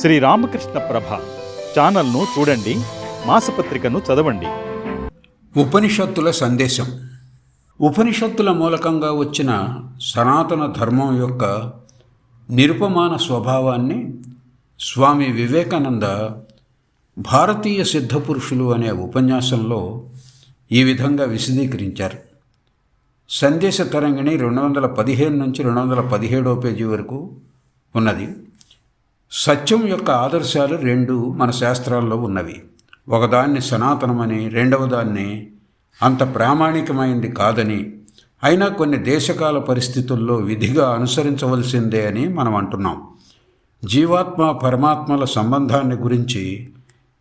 శ్రీ రామకృష్ణ ప్రభ ఛానల్ను చూడండి మాసపత్రికను చదవండి. ఉపనిషత్తుల సందేశం. ఉపనిషత్తుల మూలకంగా వచ్చిన సనాతన ధర్మం యొక్క నిరుపమాన స్వభావాన్ని స్వామి వివేకానంద భారతీయ సిద్ధపురుషులు అనే ఉపన్యాసంలో ఈ విధంగా విశదీకరించారు. సందేశ తరంగిణి రెండు వందల పదిహేను నుంచి రెండు వందల పదిహేడో పేజీ వరకు ఉన్నది. సత్యం యొక్క ఆదర్శాలు రెండు మన శాస్త్రాల్లో ఉన్నవి. ఒకదాన్ని సనాతనమని రెండవ దాన్ని అంత ప్రామాణికమైంది కాదని అయినా కొన్ని దేశకాల పరిస్థితుల్లో విధిగా అనుసరించవలసిందే అని మనం అంటున్నాం. జీవాత్మ పరమాత్మల సంబంధాన్ని గురించి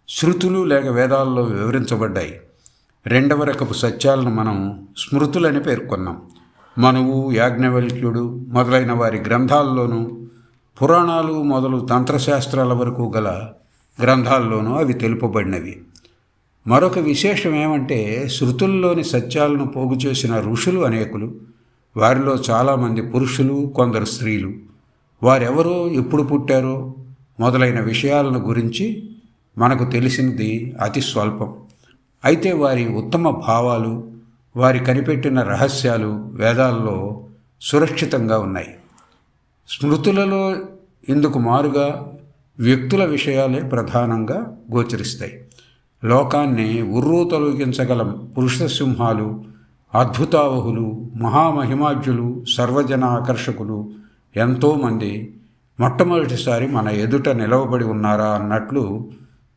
శృతులు లేక వేదాల్లో వివరించబడ్డాయి. రెండవ రకపు సత్యాలను మనం స్మృతులని పేర్కొన్నాం. మనువు యాజ్ఞవల్క్యుడు మొదలైన వారి గ్రంథాల్లోనూ పురాణాలు మొదలు తంత్రశాస్త్రాల వరకు గల గ్రంథాల్లోనూ అవి తెలుపబడినవి. మరొక విశేషం ఏమంటే శృతుల్లోని సత్యాలను పోగు చేసిన ఋషులు అనేకులు వారిలో చాలామంది పురుషులు కొందరు స్త్రీలు. వారెవరో ఎప్పుడు పుట్టారో మొదలైన విషయాలను గురించి మనకు తెలిసినది అతి స్వల్పం. అయితే వారి ఉత్తమ భావాలు వారి కనిపెట్టిన రహస్యాలు వేదాల్లో సురక్షితంగా ఉన్నాయి. స్మృతులలో ఇందుకు మారుగా వ్యక్తుల విషయాలే ప్రధానంగా గోచరిస్తాయి. లోకాన్ని ఉర్రూ తొలగించగల పురుష సింహాలు అద్భుతావహులు మహామహిమాజ్యులు సర్వజన ఆకర్షకులు ఎంతోమంది మొట్టమొదటిసారి మన ఎదుట నిలవబడి ఉన్నారా అన్నట్లు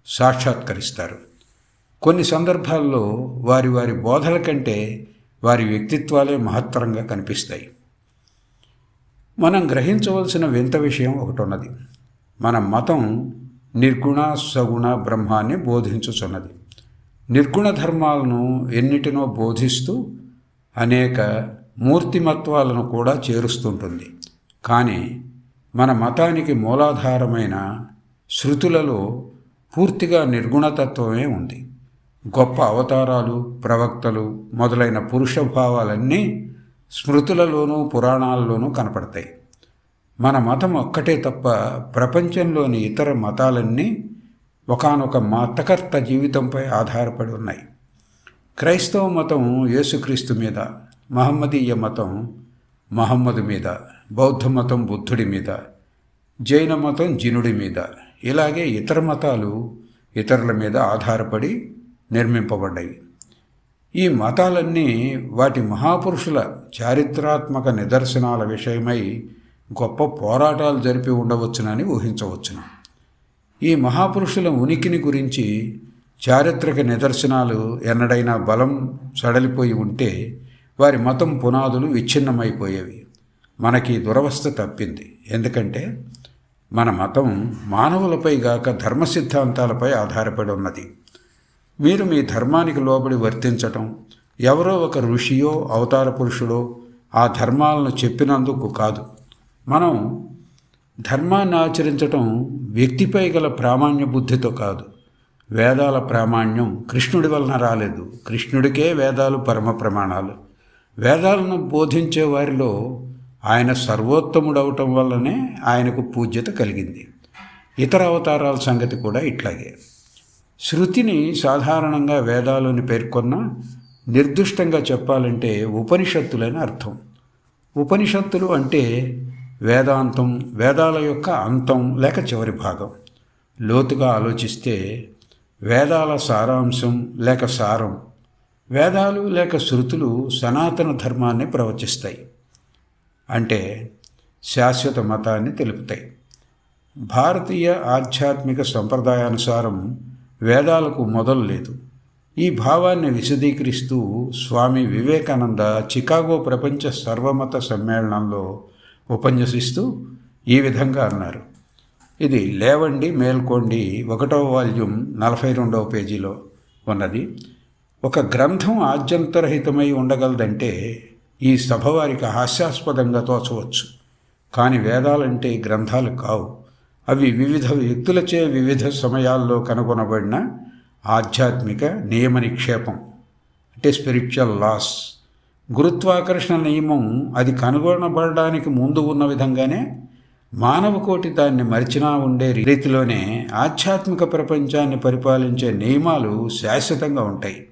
సాక్షాత్కరిస్తారు. కొన్ని సందర్భాల్లో వారి వారి బోధల కంటే వారి వ్యక్తిత్వాలే మహత్తరంగా కనిపిస్తాయి. మనం గ్రహించవలసిన వింత విషయం ఒకటి ఉన్నది మన మతం నిర్గుణ సగుణ బ్రహ్మాన్ని బోధించుచున్నది. నిర్గుణ ధర్మాలను ఎన్నిటినో బోధిస్తూ అనేక మూర్తిమత్వాలను కూడా చేరుస్తుంటుంది. కానీ మన మతానికి మూలాధారమైన శృతులలో పూర్తిగా నిర్గుణతత్వమే ఉంది. గొప్ప అవతారాలు ప్రవక్తలు మొదలైన పురుష భావాలన్నీ స్మృతులలోనూ పురాణాల్లోనూ కనపడతాయి. మన మతం ఒక్కటే తప్ప ప్రపంచంలోని ఇతర మతాలన్నీ ఒకనొక మతకర్త జీవితంపై ఆధారపడి ఉన్నాయి. క్రైస్తవ మతం యేసుక్రీస్తు మీద మహమ్మదీయ మతం మహమ్మదు మీద బౌద్ధ మతం బుద్ధుడి మీద జైన మతం జినుడి మీద ఇలాగే ఇతర మతాలు ఇతరుల మీద ఆధారపడి నిర్మింపబడ్డాయి. ఈ మతాలన్నీ వాటి మహాపురుషుల చారిత్రాత్మక నిదర్శనాల విషయమై గొప్ప పోరాటాలు జరిపి ఉండవచ్చునని ఊహించవచ్చును. ఈ మహాపురుషుల ఉనికిని గురించి చారిత్రక నిదర్శనాలు ఎన్నడైనా బలం సడలిపోయి ఉంటే వారి మతం పునాదులు విచ్ఛిన్నమైపోయేవి. మనకి దురవస్థ తప్పింది. ఎందుకంటే మన మతం మానవులపై గాక ధర్మ సిద్ధాంతాలపై ఆధారపడి ఉన్నది. మీరు మీ ధర్మానికి లోబడి వర్తించటం. ఎవరో ఒక ఋషియో అవతార పురుషుడో ఆ ధర్మాలను చెప్పినందుకు కాదు. మనం ధర్మాన్ని ఆచరించటం వ్యక్తిపై గల ప్రామాణ్య బుద్ధితో కాదు. వేదాల ప్రామాణ్యం కృష్ణుడి వలన రాలేదు. కృష్ణుడికే వేదాలు పరమ ప్రమాణాలు. వేదాలను బోధించే వారిలో ఆయన సర్వోత్తముడవటం వల్లనే ఆయనకు పూజ్యత కలిగింది. ఇతర అవతారాల సంగతి కూడా ఇట్లాగే. శృతిని సాధారణంగా వేదాలని పేర్కొన్న నిర్దిష్టంగా చెప్పాలంటే ఉపనిషత్తులని అర్థం. ఉపనిషత్తులు అంటే వేదాంతం వేదాల యొక్క అంతం లేక చివరి భాగం. లోతుగా ఆలోచిస్తే వేదాల సారాంశం లేక సారం వేదాలు లేక శృతులు సనాతన ధర్మాన్ని ప్రవచిస్తాయి. అంటే శాశ్వత మతాన్ని తెలుపుతాయి. భారతీయ ఆధ్యాత్మిక సంప్రదాయానుసారం వేదాలకు మొదలు లేదు. ఈ భావాన్ని విశదీకరిస్తూ స్వామి వివేకానంద చికాగో ప్రపంచ సర్వమత సమ్మేళనంలో ఉపన్యసిస్తూ ఈ విధంగా అన్నారు. ఇది లేవండి మేల్కోండి ఒకటవ వాల్యూమ్ నలభై రెండవ పేజీలో ఉన్నది. ఒక గ్రంథం ఆద్యంతరహితమై ఉండగలదంటే ఈ సభ వారికి హాస్యాస్పదంగా తోచవచ్చు. కానీ వేదాలంటే గ్రంథాలు కావు. అవి వివిధ వ్యక్తులచే వివిధ సమయాల్లో కనుగొనబడిన ఆధ్యాత్మిక నియమ నిక్షేపం అంటే స్పిరిచువల్ లాస్ గురుత్వాకర్షణ నియమం అది కనుగొనబడడానికి ముందు ఉన్న విధంగానే మానవ కోటి దాన్ని మరిచినా ఉండే రీతిలోనే ఆధ్యాత్మిక ప్రపంచాన్ని పరిపాలించే నియమాలు శాశ్వతంగా ఉంటాయి.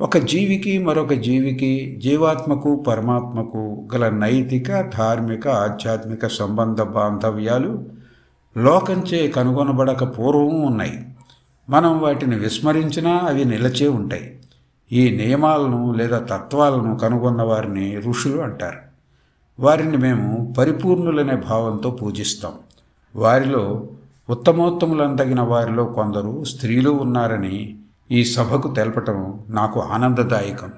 ఒక జీవికి మరొక జీవికి జీవాత్మకు పరమాత్మకు గల నైతిక ధార్మిక ఆధ్యాత్మిక సంబంధ బాంధవ్యాలు లోకంచే కనుగొనబడక పూర్వం ఉన్నాయి. మనం వాటిని విస్మరించినా అవి నిలచే ఉంటాయి. ఈ నియమాలను లేదా తత్వాలను కనుగొన్న వారిని ఋషులు అంటారు. వారిని మేము పరిపూర్ణులనే భావంతో పూజిస్తాం. వారిలో ఉత్తమోత్తములందగిన వారిలో కొందరు స్త్రీలు ఉన్నారని ఈ సభకు తెలపటం నాకు ఆనందదాయకం.